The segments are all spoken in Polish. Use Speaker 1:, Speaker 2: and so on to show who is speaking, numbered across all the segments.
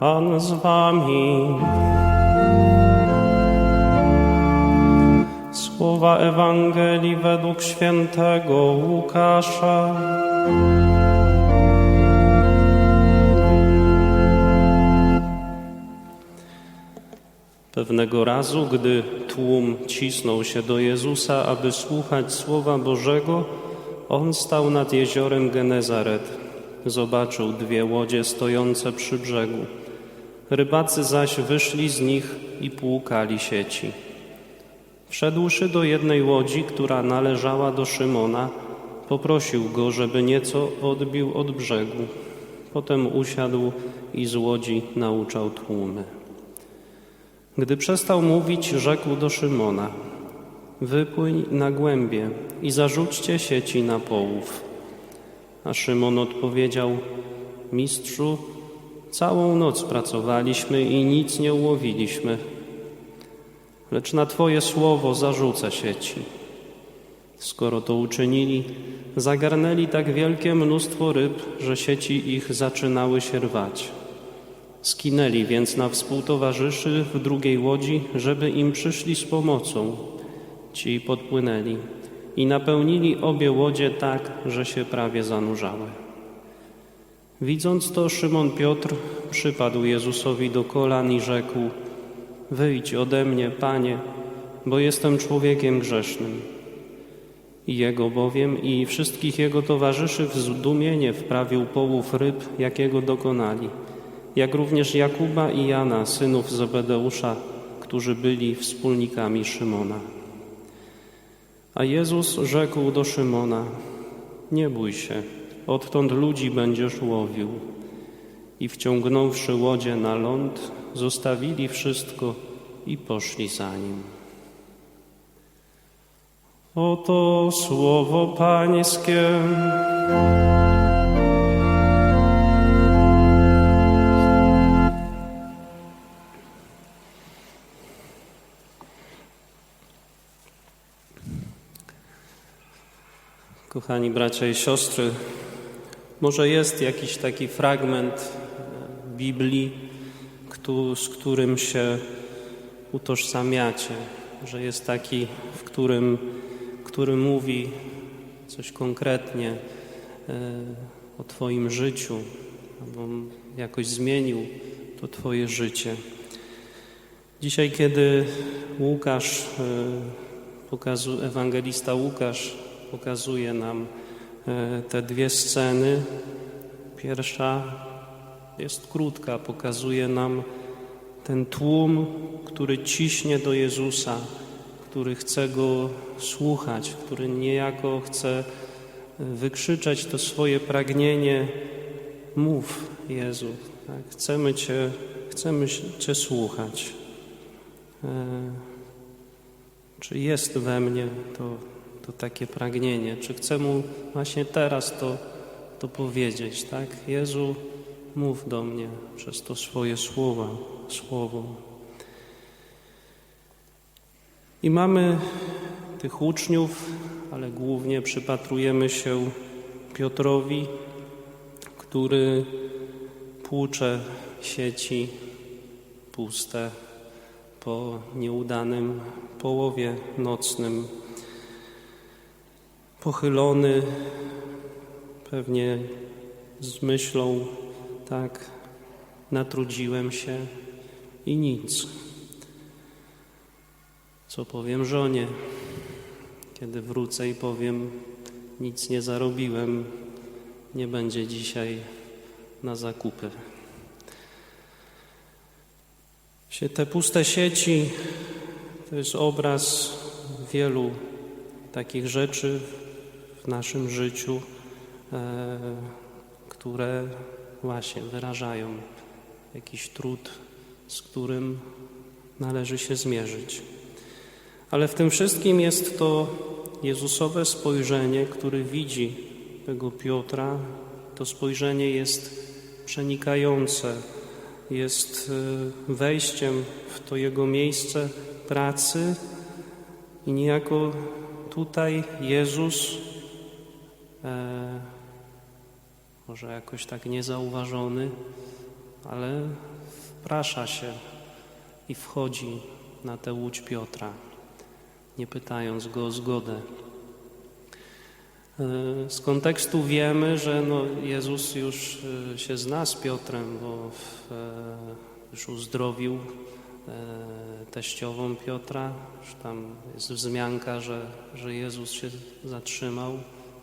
Speaker 1: Pan z wami. Słowa Ewangelii według świętego Łukasza. Pewnego razu, gdy tłum cisnął się do Jezusa, aby słuchać Słowa Bożego, on stał nad jeziorem Genezaret. Zobaczył dwie łodzie stojące przy brzegu. Rybacy zaś wyszli z nich i płukali sieci. Wszedłszy do jednej łodzi, która należała do Szymona, poprosił go, żeby nieco odbił od brzegu. Potem usiadł i z łodzi nauczał tłumy. Gdy przestał mówić, rzekł do Szymona: Wypłyń na głębie i zarzućcie sieci na połów. A Szymon odpowiedział: Mistrzu, całą noc pracowaliśmy i nic nie ułowiliśmy, lecz na Twoje słowo zarzucę sieci. Skoro to uczynili, zagarnęli tak wielkie mnóstwo ryb, że sieci ich zaczynały się rwać. Skinęli więc na współtowarzyszy w drugiej łodzi, żeby im przyszli z pomocą. Ci podpłynęli i napełnili obie łodzie tak, że się prawie zanurzały. Widząc to, Szymon Piotr przypadł Jezusowi do kolan i rzekł: Wyjdź ode mnie, panie, bo jestem człowiekiem grzesznym. Jego bowiem i wszystkich jego towarzyszy w zdumienie wprawił połów ryb, jakiego dokonali jak również Jakuba i Jana, synów Zebedeusza, którzy byli wspólnikami Szymona. A Jezus rzekł do Szymona: Nie bój się, odtąd ludzi będziesz łowił. I wciągnąwszy łodzie na ląd, zostawili wszystko i poszli za nim. Oto słowo Pańskie. Kochani bracia i siostry, może jest jakiś taki fragment Biblii, któ- z którym się utożsamiacie, że jest taki, w którym, który mówi coś konkretnie e, o Twoim życiu, albo jakoś zmienił to Twoje życie. Dzisiaj, kiedy Łukasz, e, pokazu, ewangelista Łukasz pokazuje nam e, te dwie sceny. Pierwsza jest krótka, pokazuje nam ten tłum, który ciśnie do Jezusa, który chce go słuchać, który niejako chce wykrzyczeć to swoje pragnienie. Mów, Jezu, tak? chcemy, Cię, chcemy Cię słuchać. E, czy jest we mnie to to takie pragnienie, czy chcę Mu właśnie teraz to, to powiedzieć, tak? Jezu, mów do mnie przez to swoje słowa, słowo. I mamy tych uczniów, ale głównie przypatrujemy się Piotrowi, który płucze sieci puste po nieudanym połowie nocnym pochylony, pewnie z myślą, tak, natrudziłem się i nic. Co powiem żonie, kiedy wrócę i powiem, nic nie zarobiłem, nie będzie dzisiaj na zakupy. Te puste sieci to jest obraz wielu takich rzeczy w naszym życiu, e, które właśnie wyrażają jakiś trud, z którym należy się zmierzyć. Ale w tym wszystkim jest to Jezusowe spojrzenie, które widzi tego Piotra. To spojrzenie jest przenikające, jest e, wejściem w to jego miejsce pracy i niejako tutaj Jezus e, może jakoś tak niezauważony, ale zaprasza się i wchodzi na tę łódź Piotra, nie pytając go o zgodę. E, Z kontekstu wiemy, że no Jezus już e, się zna z Piotrem, bo e, już uzdrowił teściową Piotra. Już tam jest wzmianka, że, że Jezus się zatrzymał,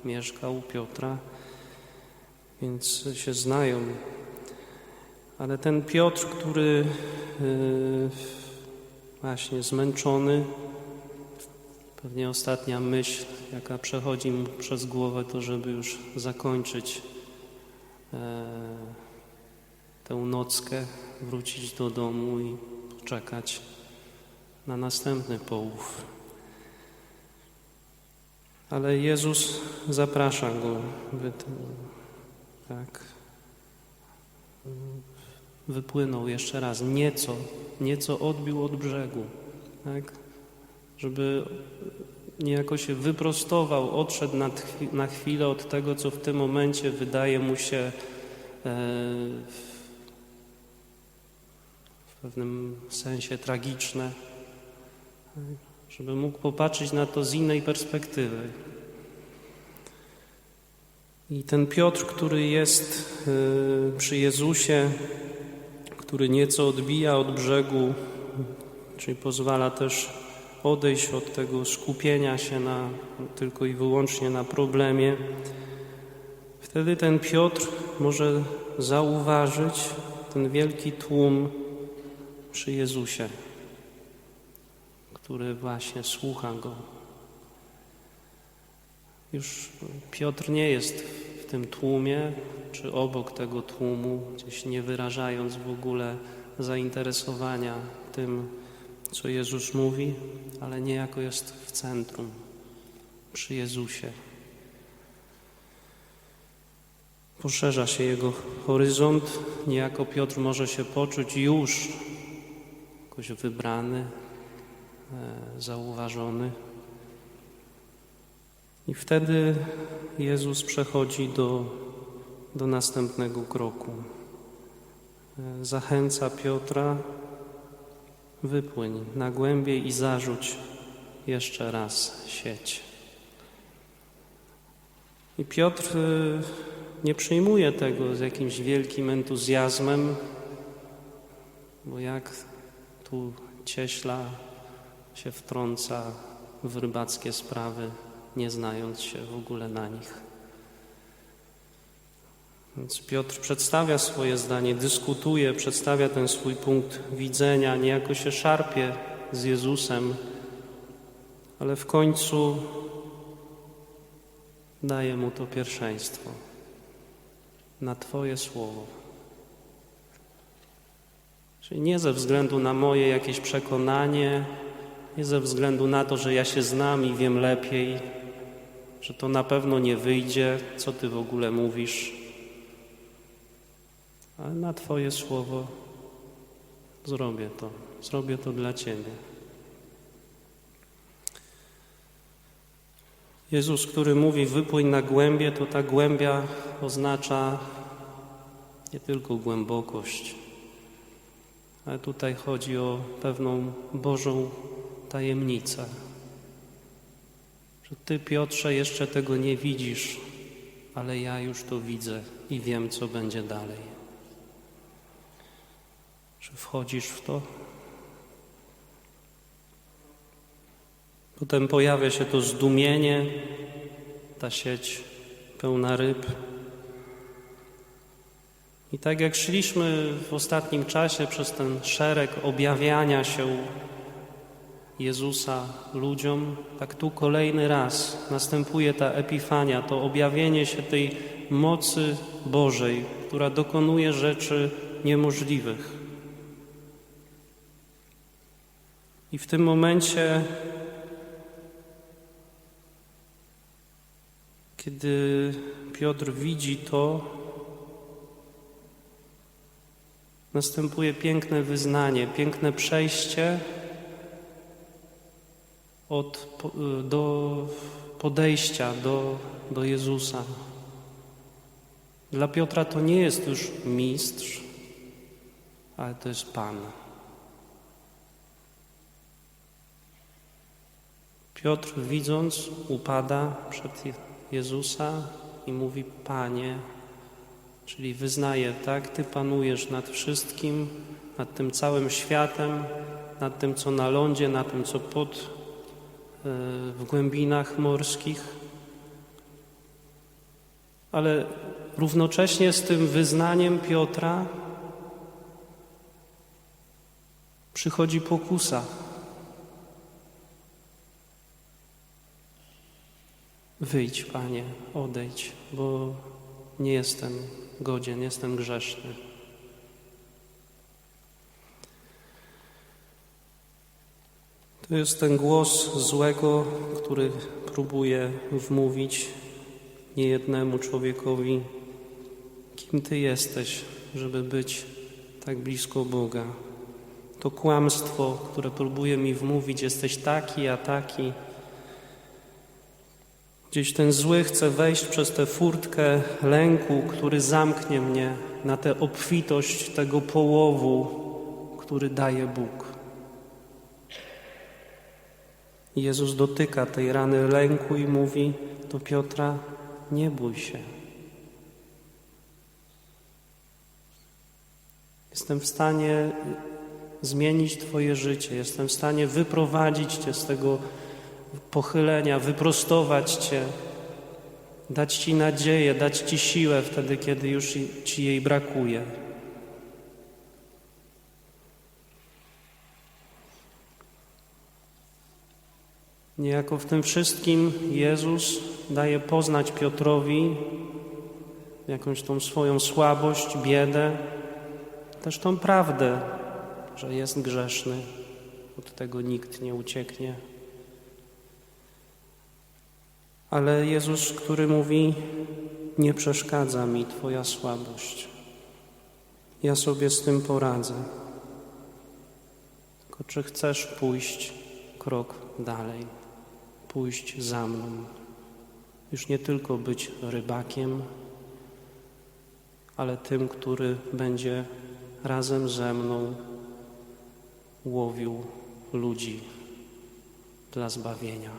Speaker 1: mieszkał u Piotra, więc się znają. Ale ten Piotr, który e, właśnie zmęczony, Pewnie ostatnia myśl, jaka przechodzi mu przez głowę, to żeby już zakończyć e, tę nockę, wrócić do domu i poczekać na następny połów. Ale Jezus zaprasza go, by tak, wypłynął jeszcze raz, nieco, nieco odbił od brzegu, tak, żeby niejako się wyprostował, odszedł na, na chwilę od tego, co w tym momencie wydaje mu się e, w pewnym sensie tragiczne, żeby mógł popatrzeć na to z innej perspektywy. I ten Piotr, który jest e, przy Jezusie, który nieco odbija od brzegu, czyli pozwala też odejść od tego skupienia się na, tylko i wyłącznie na problemie, wtedy ten Piotr może zauważyć ten wielki tłum przy Jezusie, który właśnie słucha Go. Już Piotr nie jest w tym tłumie, czy obok tego tłumu, gdzieś nie wyrażając w ogóle zainteresowania tym, co Jezus mówi, ale niejako jest w centrum, przy Jezusie. Poszerza się jego horyzont, niejako Piotr może się poczuć już jakoś wybrany, zauważony. I wtedy Jezus przechodzi do, do następnego kroku. E, Zachęca Piotra, wypłyń na głębiej i zarzuć jeszcze raz sieć. I Piotr y, nie przyjmuje tego z jakimś wielkim entuzjazmem, bo jak tu cieśla się wtrąca w rybackie sprawy, nie znając się w ogóle na nich. Więc Piotr przedstawia swoje zdanie, dyskutuje, przedstawia ten swój punkt widzenia, niejako się szarpie z Jezusem, ale w końcu daje mu to pierwszeństwo na Twoje słowo. Czyli nie ze względu na moje jakieś przekonanie, nie ze względu na to, że ja się znam i wiem lepiej, że to na pewno nie wyjdzie, co Ty w ogóle mówisz ale na Twoje słowo zrobię to. Zrobię to dla Ciebie. Jezus, który mówi wypłyń na głębie, to ta głębia oznacza nie tylko głębokość, ale tutaj chodzi o pewną Bożą tajemnicę. Że Ty, Piotrze, jeszcze tego nie widzisz, ale ja już to widzę i wiem, co będzie dalej. Czy wchodzisz w to? Potem pojawia się to zdumienie, ta sieć pełna ryb. I tak jak szliśmy w ostatnim czasie przez ten szereg objawiania się Jezusa ludziom, tak tu kolejny raz następuje ta epifania, to objawienie się tej mocy Bożej, która dokonuje rzeczy niemożliwych. I w tym momencie, kiedy Piotr widzi to, następuje piękne wyznanie, piękne przejście od, do podejścia do, do Jezusa. Dla Piotra to nie jest już mistrz, ale to jest Pan. Piotr widząc upada przed Je- Jezusa i mówi Panie, czyli wyznaje, tak, Ty panujesz nad wszystkim, nad tym całym światem, nad tym, co na lądzie, nad tym, co pod, w głębinach morskich. Ale równocześnie z tym wyznaniem Piotra przychodzi pokusa. Wyjdź, Panie, odejdź, bo nie jestem godzien, jestem grzeszny. To jest ten głos złego, który próbuje wmówić niejednemu człowiekowi, kim Ty jesteś, żeby być tak blisko Boga. To kłamstwo, które próbuje mi wmówić, jesteś taki, a taki. Gdzieś ten zły chce wejść przez tę furtkę lęku, który zamknie mnie na tę obfitość tego połowu, który daje Bóg. Jezus dotyka tej rany lęku i mówi do Piotra: Nie bój się. Jestem w stanie zmienić Twoje życie, jestem w stanie wyprowadzić Cię z tego pochylenia, wyprostować Cię, dać Ci nadzieję, dać Ci siłę wtedy, kiedy już Ci jej brakuje. Niejako w tym wszystkim Jezus daje poznać Piotrowi jakąś tą swoją słabość, biedę, też tą prawdę, że jest grzeszny. Od tego nikt nie ucieknie. Ale Jezus, który mówi: Nie przeszkadza mi Twoja słabość. Ja sobie z tym poradzę. Tylko czy chcesz pójść krok dalej, pójść za mną? Już nie tylko być rybakiem, ale tym, który będzie razem ze mną łowił ludzi dla zbawienia.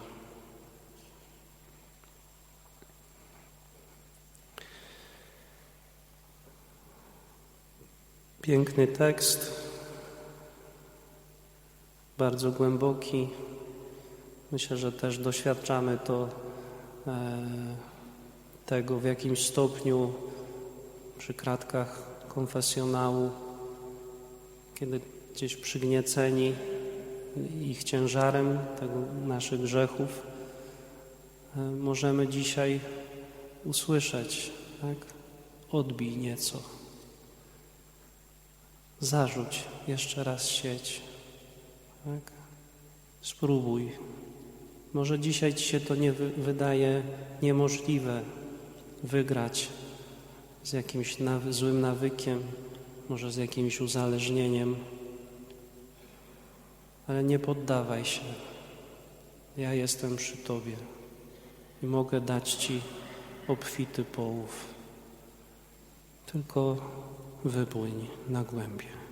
Speaker 1: Piękny tekst, bardzo głęboki. Myślę, że też doświadczamy to e, tego w jakimś stopniu przy kratkach konfesjonału, kiedy gdzieś przygnieceni ich ciężarem tego, naszych grzechów, e, możemy dzisiaj usłyszeć, tak? Odbij nieco. Zarzuć jeszcze raz sieć. Tak? Spróbuj. Może dzisiaj ci się to nie wy wydaje niemożliwe wygrać z jakimś nawy złym nawykiem, może z jakimś uzależnieniem, ale nie poddawaj się. Ja jestem przy Tobie i mogę dać Ci obfity połów. Tylko wypłyń na głębie.